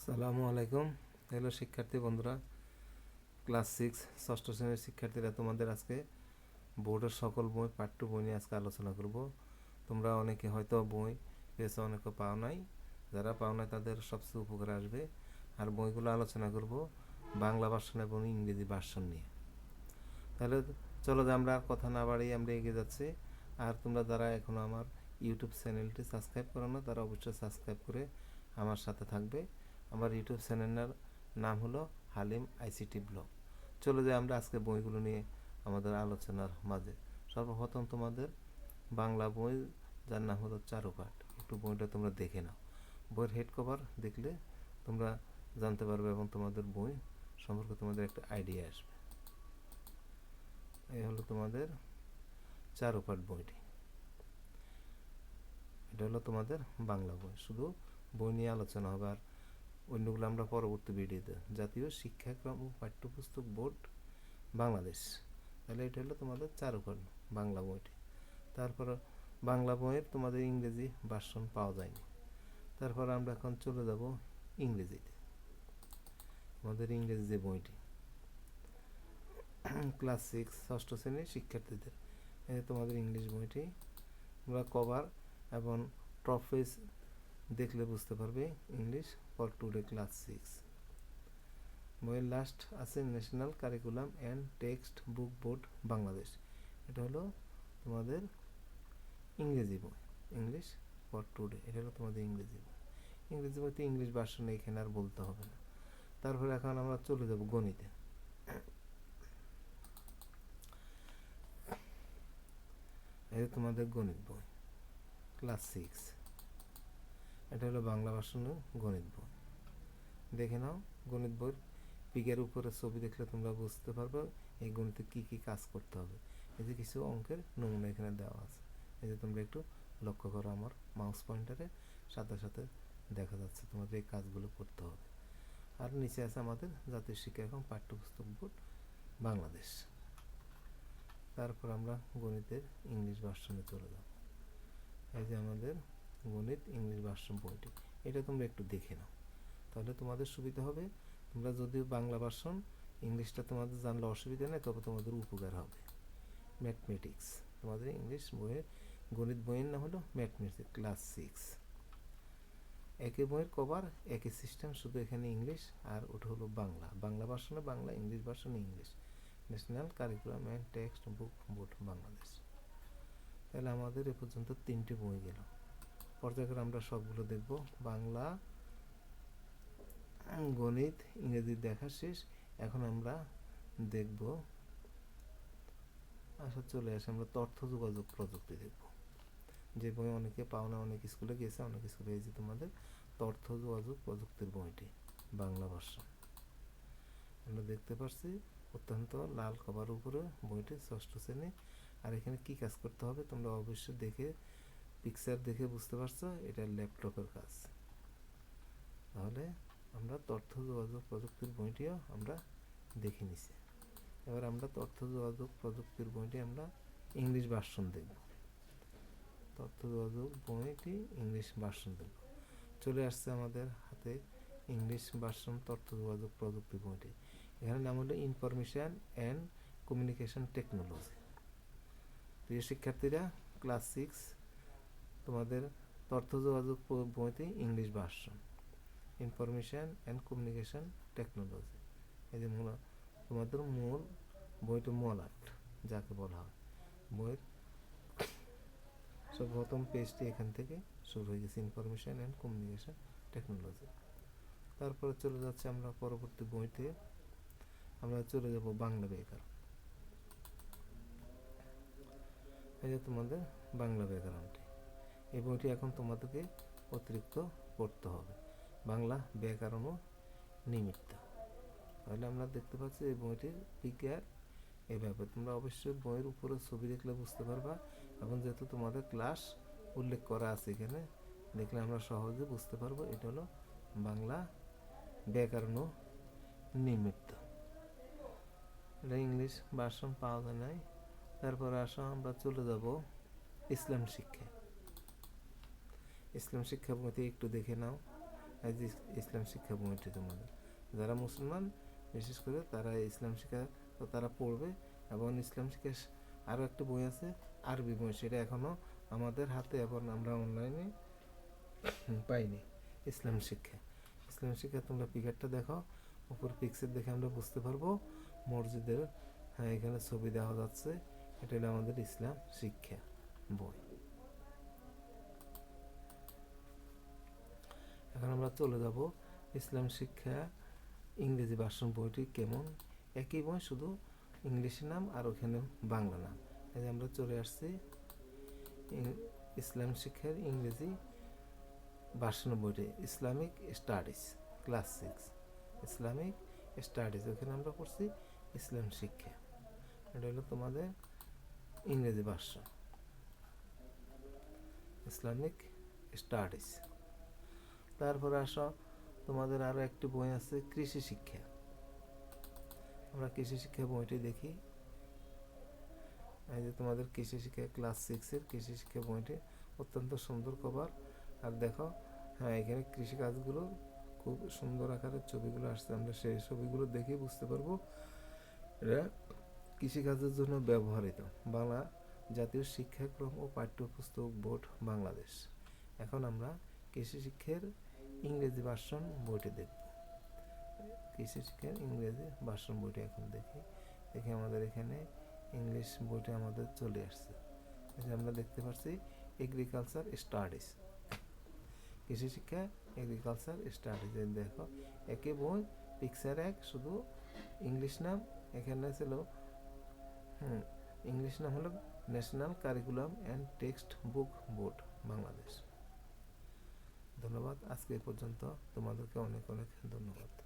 আসসালামু আলাইকুম। হ্যালো শিক্ষার্থী বন্ধুরা, ক্লাস সিক্স, ষষ্ঠ শ্রেণির শিক্ষার্থীরা, তোমাদের আজকে বোর্ডের সকল বই, পাঠ্য বই নিয়ে আজকে আলোচনা করব। তোমরা অনেকে হয়তো বই পেয়েছ, অনেকে পাও নাই। যারা পাও নাই, তাদের সবচেয়ে উপকারে আসবে। আর বইগুলো আলোচনা করব বাংলা ভার্সন এবং ইংরেজি ভার্সন নিয়ে। তাহলে চলো যে আমরা আর কথা না বাড়িয়ে আমরা এগিয়ে যাচ্ছি। আর তোমরা যারা এখনও আমার ইউটিউব চ্যানেলটি সাবস্ক্রাইব করো না, তারা অবশ্যই সাবস্ক্রাইব করে আমার সাথে থাকবে। আমার ইউটিউব চ্যানেলের নাম হলো হালিম আইসিটি ব্লগ। চলে যাই আমরা আজকে বইগুলো নিয়ে আমাদের আলোচনার মাঝে। সর্বপ্রথম তোমাদের বাংলা বই, যার নাম হলো চারুপাঠ। একটু বইটা তোমরা দেখে নাও। বইয়ের হেড কভার দেখলে তোমরা জানতে পারবে এবং তোমাদের বই সম্পর্কে তোমাদের একটা আইডিয়া আসবে। এই হলো তোমাদের চারুপাঠ বইটি। এটা হলো তোমাদের বাংলা বই। শুধু বই নিয়ে আলোচনা হবে আর অন্যগুলো আমরা পরবর্তী ভিডিওতে। জাতীয় শিক্ষাক্রম ও পাঠ্যপুস্তক বোর্ড বাংলাদেশ। তাহলে এটা হলো তোমাদের চারুপাঠ বাংলা বইটি। তারপর বাংলা বইয়ের তোমাদের ইংরেজি ভার্সন পাওয়া যায়নি। তারপর আমরা এখন চলে যাব ইংরেজিতে। আমাদের ইংরেজি যে বইটি, ক্লাস সিক্স, ষষ্ঠ শ্রেণির শিক্ষার্থীদের। তোমাদের ইংলিশ বইটি তোমরা কভার এবং ট্রফিস দেখলে বুঝতে পারবে English for today class six বইয়ের লাস্ট আছে national curriculum and text book board Bangladesh এটা হলো তোমাদের ইংরেজি বই। ইংলিশ ফর টুডে এটা হলো তোমাদের ইংরেজি বই। ইংরেজি বইতে ইংলিশ ভার্সনে এখানে আর বলতে হবে না। তারপরে এখন আমরা চলে যাব গণিতে। এই তোমাদের গণিত বই ক্লাস সিক্স এটা হলো বাংলা ভাষণের গণিত বই। দেখে নাও, গণিত বইয়ের পিকের উপরে ছবি দেখলে তোমরা বুঝতে পারবে এই গণিতে কি কি কাজ করতে হবে। এই যে কিছু অঙ্কের নমুনা এখানে দেওয়া আছে। এই যে তোমরা একটু লক্ষ্য করো আমার মাউস পয়েন্টারে সাথে সাথে দেখা যাচ্ছে তোমাদের এই কাজগুলো করতে হবে। আর নিচে আছে আমাদের জাতীয় শিক্ষা এবং পাঠ্যপুস্তক বোর্ড বাংলাদেশ। তারপর আমরা গণিতের ইংলিশ ভার্সনে চলে যাব। এই যে আমাদের গণিত, ইংলিশ ভার্সন বইটি এটা তোমরা একটু দেখে নাও। তাহলে তোমাদের সুবিধা হবে। তোমরা যদিও বাংলা ভার্সন ইংলিশটা তোমাদের জানলে অসুবিধা নেই, তবে তোমাদের উপকার হবে। ম্যাথমেটিক্স তোমাদের ইংলিশ বইয়ের গণিত বইয়ের নাম হলো ম্যাথমেটিক্স ক্লাস সিক্স একই বইয়ের কভার একই সিস্টেম শুধু এখানে ইংলিশ আর ওটা হলো বাংলা। বাংলা ভার্সনে বাংলা, ইংলিশ ভার্সনে English. National curriculum and text book board Bangladesh তাহলে আমাদের এ পর্যন্ত তিনটি বই গেল। পর্যায়ক্রমে আমরা সবগুলো দেখব। বাংলা, গণিত, ইংরেজি দেখা শেষ। এখন আমরা দেখব। আশা চলে আসে, আমরা তথ্য যোগাযোগ প্রযুক্তি দেখব। যে বই অনেকে পাওনা অনেক স্কুলে গেছে, অনেক স্কুলে এই যে তোমাদের তথ্য যোগাযোগ প্রযুক্তির বইটি, বাংলা ভাষা। আমরা দেখতে পাচ্ছি অত্যন্ত লাল কভার উপরে বইটি, ষষ্ঠ শ্রেণি। আর এখানে কি কাজ করতে হবে, তোমরা অবশ্যই দেখে পিকচার দেখে বুঝতে পারছ, এটা ল্যাপটপের কাজ। তাহলে আমরা তথ্য যোগাযোগ প্রযুক্তির বইটিও আমরা দেখে নিছি। এবার আমরা তথ্য যোগাযোগ প্রযুক্তির বইটি আমরা ইংলিশ ভার্সন দেখব। তথ্য যোগাযোগ বইটি ইংলিশ ভার্সন দেখব। চলে আসছে আমাদের হাতে ইংলিশ ভার্সন তথ্য যোগাযোগ প্রযুক্তি বইটি। এখানে নাম হলো ইনফরমেশান অ্যান্ড কমিউনিকেশন টেকনোলজি প্রিয় শিক্ষার্থীরা ক্লাস সিক্স তোমাদের তথ্য যোগাযোগ বইতে English version, information and communication technology. এই যে মূল, তোমাদের মূল বইটি মলাট যাকে বলা হয়। বইয়ের সব প্রথম পেজটি এখান থেকে শুরু হয়ে গেছে, ইনফরমেশান অ্যান্ড কমিউনিকেশন টেকনোলজি। তারপরে চলে যাচ্ছে আমরা পরবর্তী বইতে, আমরা চলে যাব বাংলা ব্যাকরণ। এই যে তোমাদের বাংলা ব্যাকরণটি। এই বইটি এখন তোমাদেরকে অতিরিক্ত পড়তে হবে। বাংলা ব্যাকরণ ও নিমিত্ত। তাহলে আমরা দেখতে পাচ্ছি এই বইটির বিজ্ঞান এভাবে তোমরা অবশ্যই বইয়ের উপরে ছবি দেখলে বুঝতে পারবা এবং যেহেতু তোমাদের ক্লাস উল্লেখ করা আছে এখানে, দেখলে আমরা সহজে বুঝতে পারব এটা হলো বাংলা ব্যাকরণ ও নিমিত্ত। এটা ইংলিশ ভার্সন পাওয়া যায় নাই। তারপরে আসো, আমরা চলে যাব ইসলাম শিক্ষা ইসলাম শিক্ষা বইতে একটু দেখে নাও। ইসলাম শিক্ষা বইটি তোমাদের। যারা মুসলমান, বিশেষ করে তারা ইসলাম শিক্ষা তারা পড়বে এবং ইসলাম শিক্ষা আরও একটা বই আছে, আরবি বই। সেটা এখনও আমাদের হাতে এখন আমরা অনলাইনে পাইনি। ইসলাম শিক্ষা। ইসলাম শিক্ষা তোমরা পিকারটা দেখো। উপর পিকচার দেখে আমরা বুঝতে পারব। মসজিদের হ্যাঁ এখানে ছবি দেওয়া যাচ্ছে। এটা হলো আমাদের ইসলাম শিক্ষা বই। এখন আমরা চলে যাব ইসলাম শিক্ষা ইংরেজি ভার্সন বইটি কেমন? একই বই, শুধু ইংলিশ নাম আর ওখানে বাংলা নাম। এই যে আমরা চলে আসছি ইসলাম শিক্ষার ইংরেজি ভার্সন বইটি, Islamic studies, class six. Islamic studies, ওখানে আমরা পড়ছি ইসলাম শিক্ষা। এটা হলো তোমাদের ইংরেজি ভার্সন। Islamic studies. তারপরে আসো, তোমাদের আরও একটি বই আছে, কৃষি শিক্ষা। আমরা কৃষি শিক্ষা বইটি দেখি। এই যে তোমাদের কৃষি শিক্ষা ক্লাস সিক্সের কৃষি শিক্ষা বইটি, অত্যন্ত সুন্দর কভার আর দেখো হ্যাঁ এখানে কৃষিকাজগুলো খুব সুন্দর আকারের ছবিগুলো আসছে। আমরা সেই ছবিগুলো দেখে বুঝতে পারব এটা কৃষিকাজের জন্য ব্যবহৃত। বাংলা জাতীয় শিক্ষাক্রম ও পাঠ্যপুস্তক বোর্ড, বাংলাদেশ। এখন আমরা কৃষি শিক্ষার ইংরেজি ভার্সন বইটি দেখব। কৃষি শিক্ষার ইংরেজি ভার্সন বইটি এখন দেখি। দেখি আমাদের এখানে ইংলিশ বইটি আমাদের চলে আসছে। আমরা দেখতে পাচ্ছি এগ্রিকালচার স্টাডিজ কৃষি শিক্ষা? এগ্রিকালচার স্টাডিজ দেখো। একে বই পিকচার এক, শুধু ইংলিশ নাম। এখানে ছিল ইংলিশ নাম হলো national curriculum and text book board Bangladesh. ধন্যবাদ। আজকে এ পর্যন্ত তোমাদেরকে অনেক অনেক ধন্যবাদ।